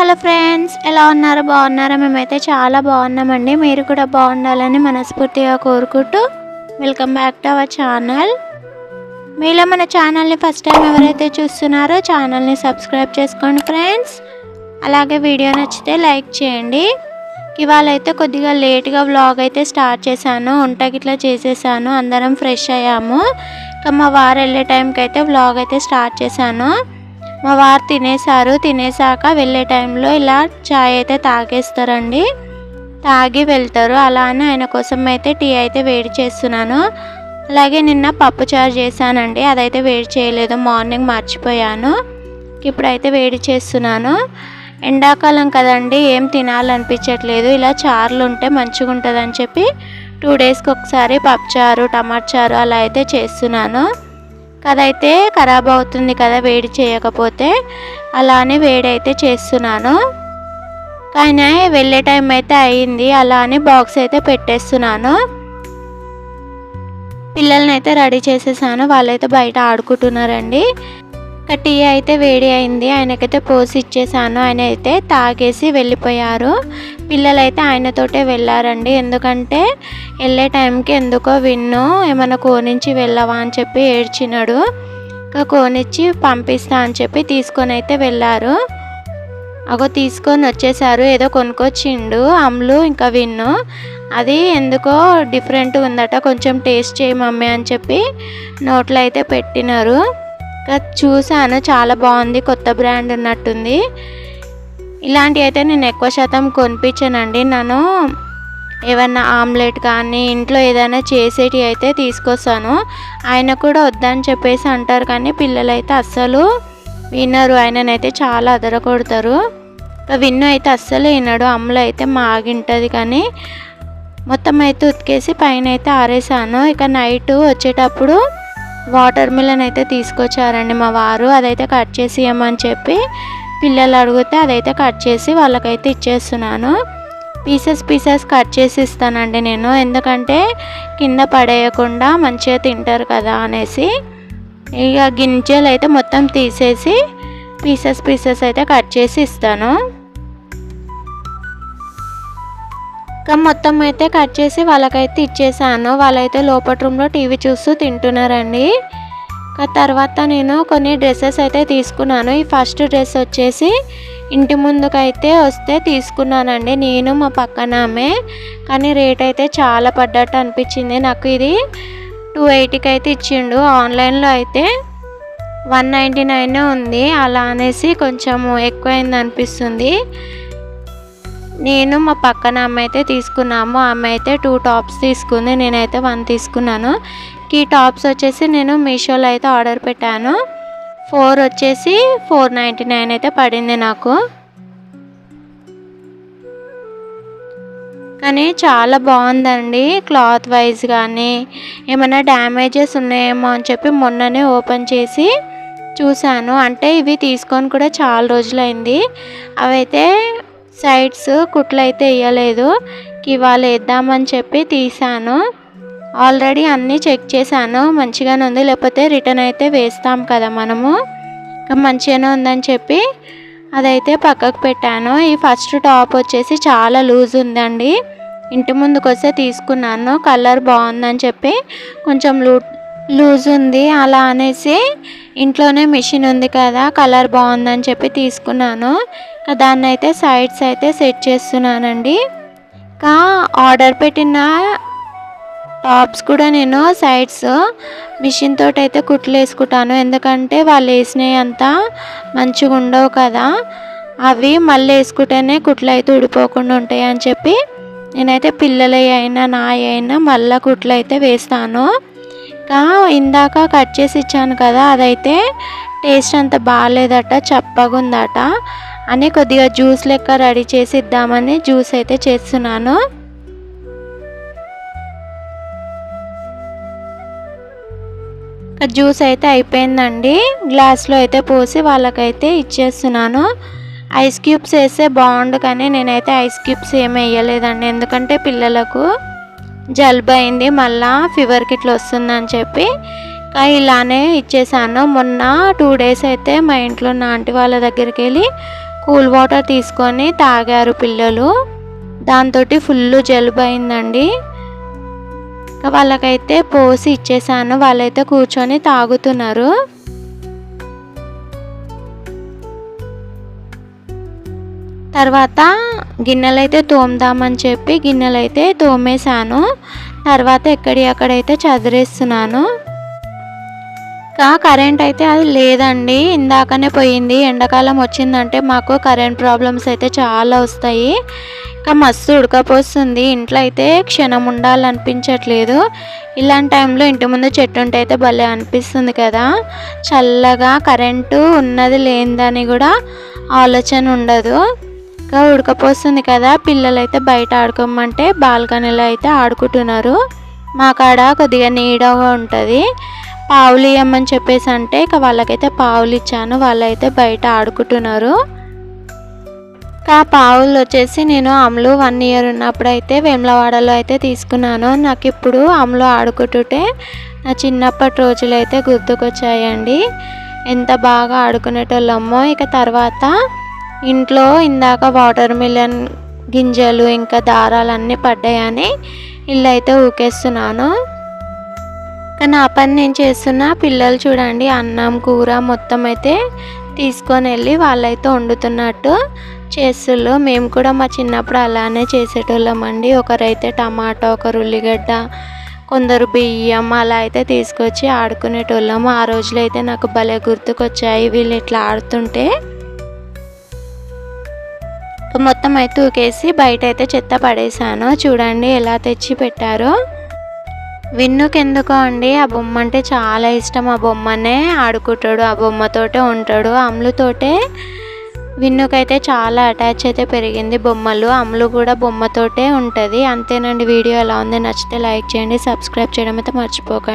Hello friends ఎలా ఉన్నారు? బాగున్నారా? మేమైతే చాలా బాగున్నామండి. మీరు కూడా బాగుండాలని మనస్ఫూర్తిగా కోరుకుంటూ welcome back to our channel. మీలో మన ఛానల్ని ఫస్ట్ టైం ఎవరైతే చూస్తున్నారో ఛానల్ని సబ్స్క్రైబ్ చేసుకోండి ఫ్రెండ్స్. అలాగే వీడియో నచ్చితే లైక్ చేయండి. ఇవాళ అయితే కొద్దిగా లేట్గా వ్లాగ్ అయితే స్టార్ట్ చేశాను. వంట గిట్లా చేసేసాను. అందరం ఫ్రెష్ అయ్యాము. ఇంకా మా వారు వెళ్ళే టైంకి అయితే వ్లాగ్ అయితే స్టార్ట్ చేశాను. మా వారు తినేసారు తినేసాక వెళ్ళే టైంలో ఇలా చాయ్ అయితే తాగేస్తారండి. తాగి వెళ్తారు. అలానే ఆయన కోసం అయితే టీ అయితే వేడి చేస్తున్నాను. అలాగే నిన్న పప్పు చారు చేశానండి. అదైతే వేడి చేయలేదు. మార్నింగ్ మర్చిపోయాను. ఇప్పుడైతే వేడి చేస్తున్నాను. ఎండాకాలం కదండి. ఏం తినాలనిపించట్లేదు. ఇలా చారులు ఉంటే మంచిగా ఉంటుందని చెప్పి టూ డేస్కి ఒకసారి పప్పు చారు టమాటా చారు అలా అయితే చేస్తున్నాను. కదైతే ఖరాబ్ అవుతుంది కదా వేడి చేయకపోతే. అలానే వేడి అయితే చేస్తున్నాను. కానీ వెళ్ళే టైం అయితే అయ్యింది అలా అని బాక్స్ అయితే పెట్టేస్తున్నాను. పిల్లల్ని అయితే రెడీ చేసేసాను. వాళ్ళైతే బయట ఆడుకుంటున్నారండి. టీ అయితే వేడి అయింది. ఆయనకైతే పోసి ఇచ్చేసాను. ఆయన అయితే తాగేసి వెళ్ళిపోయారు. పిల్లలైతే ఆయనతోటే వెళ్ళారండి. ఎందుకంటే వెళ్ళే టైంకి ఎందుకో విన్ను ఏమైనా కోనించి వెళ్ళవా? అని చెప్పి ఏడ్చినాడు. ఇంకా కోనిచ్చి పంపిస్తా అని చెప్పి తీసుకొని అయితే వెళ్ళారు. అగో తీసుకొని వచ్చేసారు ఏదో కొనుక్కొచ్చిండు అమ్ములు ఇంకా విన్ను. అది ఎందుకో డిఫరెంట్ ఉందట కొంచెం టేస్ట్ చేయి మమ్మీ అని చెప్పి నోట్లో అయితే పెట్టినారు. ఇంకా చూశాను చాలా బాగుంది కొత్త బ్రాండ్ ఉన్నట్టుంది. ఇలాంటివి అయితే నేను ఎక్కువ శాతం కొనిపించానండి. నన్ను ఏమన్నా ఆమ్లెట్ కానీ ఇంట్లో ఏదైనా చేసేటి అయితే తీసుకొస్తాను. ఆయన కూడా వద్దని చెప్పేసి అంటారు కానీ పిల్లలు అయితే అస్సలు వినరు. ఆయననైతే చాలా అదర కొడతారు విన్ను అయితే అస్సలు వినడు. అమ్మలో అయితే మాగింటుంది కానీ మొత్తం అయితే ఉతికేసి పైన అయితే ఆరేసాను. ఇక నైట్ వచ్చేటప్పుడు వాటర్ మిలన్ అయితే తీసుకొచ్చారండి మా వారు. అదైతే కట్ చేసి ఇవ్వమని చెప్పి పిల్లలు అడిగితే అదైతే కట్ చేసి వాళ్ళకైతే ఇచ్చేస్తున్నాను. పీసెస్ పీసెస్ కట్ చేసి ఇస్తానండి నేను. ఎందుకంటే కింద పడేయకుండా మంచిగా తింటారు కదా అనేసి. ఇక గింజలు అయితే మొత్తం తీసేసి పీసెస్ పీసెస్ అయితే కట్ చేసి ఇస్తాను. ఇంకా మొత్తం అయితే కట్ చేసి వాళ్ళకైతే ఇచ్చేసాను. వాళ్ళైతే లోపల రూమ్లో టీవీ చూస్తూ తింటున్నారండి. ఇంకా తర్వాత నేను కొన్ని డ్రెస్సెస్ అయితే తీసుకున్నాను. ఈ ఫస్ట్ డ్రెస్ వచ్చేసి ఇంటి ముందుకైతే వస్తే తీసుకున్నానండి. నేను మా పక్కన ఆమె. కానీ రేట్ అయితే చాలా పడ్డట్టు అనిపించింది. నాకు ఇది టూ ఎయిటీకి అయితే ఇచ్చిండు. ఆన్లైన్లో అయితే వన్ నైంటీ నైన్ ఉంది. అలా అనేసి కొంచెం ఎక్కువైంది అనిపిస్తుంది. నేను మా పక్కన అమ్మాయి అయితే తీసుకున్నాము. ఆమె అయితే టూ టాప్స్ తీసుకుంది. నేనైతే వన్ తీసుకున్నాను. ఈ టాప్స్ వచ్చేసి నేను మీషోలో అయితే ఆర్డర్ పెట్టాను. ఫోర్ వచ్చేసి ఫోర్ నైంటీ నైన్ అయితే పడింది నాకు. కానీ చాలా బాగుందండి క్లాత్ వైజ్ కానీ. ఏమైనా డ్యామేజెస్ ఉన్నాయేమో అని చెప్పి మొన్ననే ఓపెన్ చేసి చూశాను. అంటే ఇవి తీసుకొని కూడా చాలా రోజులైంది. అవైతే సైడ్స్ కుట్లు అయితే వేయలేదు. ఇవాళ వేద్దామని చెప్పి తీసాను ఆల్రెడీ అన్నీ చెక్ చేశాను. మంచిగానే ఉంది. లేకపోతే రిటర్న్ అయితే వేస్తాం కదా మనము. ఇంకా మంచిగానే ఉందని చెప్పి అదైతే పక్కకు పెట్టాను. ఈ ఫస్ట్ టాప్ వచ్చేసి చాలా లూజ్ ఉందండి. ఇంటి ముందుకు వస్తే తీసుకున్నాను. కలర్ బాగుందని చెప్పి కొంచెం లూ లూజ్ ఉంది. అలా అనేసి ఇంట్లోనే మిషన్ ఉంది కదా కలర్ బాగుందని చెప్పి తీసుకున్నాను. దాన్ని అయితే సైడ్స్ అయితే సెట్ చేస్తున్నానండి. ఇంకా ఆర్డర్ పెట్టిన టాప్స్ కూడా నేను సైడ్స్ మిషన్ తోటి అయితే కుట్లు వేసుకుంటాను. ఎందుకంటే వాళ్ళు వేసినవి అంతా మంచిగా ఉండవు కదా. అవి మళ్ళీ వేసుకుంటేనే కుట్లు అయితే ఉడిపోకుండా ఉంటాయి అని చెప్పి నేనైతే పిల్లలవి అయినా నా అయినా మళ్ళీ కుట్లు అయితే వేస్తాను. ఇంకా ఇందాక కట్ చేసి ఇచ్చాను కదా అదైతే టేస్ట్ అంత బాగాలేదట చప్పగుందట అని కొద్దిగా జ్యూస్ లెక్క రెడీ చేసి ఇద్దామని జ్యూస్ అయితే చేస్తున్నాను. జ్యూస్ అయితే అయిపోయిందండి. గ్లాస్లో అయితే పోసి వాళ్ళకైతే ఇచ్చేస్తున్నాను. ఐస్ క్యూబ్స్ వేస్తే బాగుండు కానీ నేనైతే ఐస్ క్యూబ్స్ ఏమి వేయలేదండి. ఎందుకంటే పిల్లలకు జలుబు అయింది మళ్ళా ఫీవర్కి ఇట్లా వస్తుందని చెప్పి. ఇలానే ఇచ్చేసాను. మొన్న టూ డేస్ అయితే మా ఇంట్లో ఉన్న ఆంటీ వాళ్ళ దగ్గరికి వెళ్ళి కూల్ వాటర్ తీసుకొని తాగారు పిల్లలు. దాంతో ఫుల్ జలుబు అయిందండి. ఇంకా వాళ్ళకైతే పోసి ఇచ్చేసాను. వాళ్ళైతే కూర్చొని తాగుతున్నారు. తర్వాత గిన్నెలైతే తోముదామని చెప్పి గిన్నెలైతే తోమేశాను. తర్వాత ఎక్కడి అక్కడైతే చదిరేస్తున్నాను. కరెంట్ అయితే అది లేదండి. ఇందాకనే పోయింది. ఎండాకాలం వచ్చిందంటే మాకు కరెంట్ ప్రాబ్లమ్స్ అయితే చాలా వస్తాయి. ఇంకా మస్తు ఉడకపోస్తుంది. ఇంట్లో అయితే క్షణం ఉండాలనిపించట్లేదు. ఇలాంటి టైంలో ఇంటి ముందు చెట్టు ఉంటే అయితే భలే అనిపిస్తుంది కదా. చల్లగా కరెంటు ఉన్నది లేనిదని కూడా ఆలోచన ఉండదు. ఇంకా ఉడకపోస్తుంది కదా. పిల్లలు అయితే బయట ఆడుకోమంటే బాల్కనీలో అయితే ఆడుకుంటున్నారు. మా కాడ కొద్దిగా నీడగా ఉంటుంది. పావులు ఇవ్వమని చెప్పేసి అంటే ఇక వాళ్ళకైతే పావులు ఇచ్చాను వాళ్ళైతే బయట ఆడుకుంటున్నారు. ఆ పావులు వచ్చేసి నేను అమలు వన్ ఇయర్ ఉన్నప్పుడు అయితే వేములవాడలో అయితే తీసుకున్నాను. నాకు ఇప్పుడు అమలు ఆడుకుంటుంటే నా చిన్నప్పటి రోజులు అయితే గుర్తుకొచ్చాయండి. ఎంత బాగా ఆడుకునేటోళ్ళమ్మో ఇక తర్వాత ఇంట్లో ఇందాక వాటర్ మిలన్ గింజలు ఇంకా దారాలు అన్నీ పడ్డాయని ఇల్లు అయితే ఊకేస్తున్నాను. కానీ ఆ పని నేను చేస్తున్నా పిల్లలు చూడండి అన్నం కూర మొత్తం అయితే తీసుకొని వెళ్ళి వాళ్ళైతే వండుతున్నట్టు చేస్తుళ్ళు. మేము కూడా మా చిన్నప్పుడు అలానే చేసేటోళ్ళమండి ఒకరైతే టమాటా ఒకరు ఉల్లిగడ్డ కొందరు బియ్యం అలా అయితే తీసుకొచ్చి ఆడుకునేటోళ్ళము. ఆ రోజులు అయితే నాకు భలే గుర్తుకొచ్చాయి. వీళ్ళు ఇట్లా ఆడుతుంటే మొత్తం అయితే ఊకేసి బయట అయితే చెత్త పడేసాను చూడండి ఎలా తెచ్చి పెట్టారో విన్నుకి ఎందుకో అండి? ఆ బొమ్మ అంటే చాలా ఇష్టం. ఆ బొమ్మనే ఆడుకుంటాడు. ఆ బొమ్మతోటే ఉంటాడు. అమ్లుతోటే విన్నుకైతే చాలా అటాచ్ అయితే పెరిగింది బొమ్మలు. అమ్ములు కూడా బొమ్మతోటే ఉంటుంది. అంతేనండి. వీడియో ఎలా ఉంది? నచ్చితే లైక్ చేయండి. సబ్స్క్రైబ్ చేయడం అయితే మర్చిపోకండి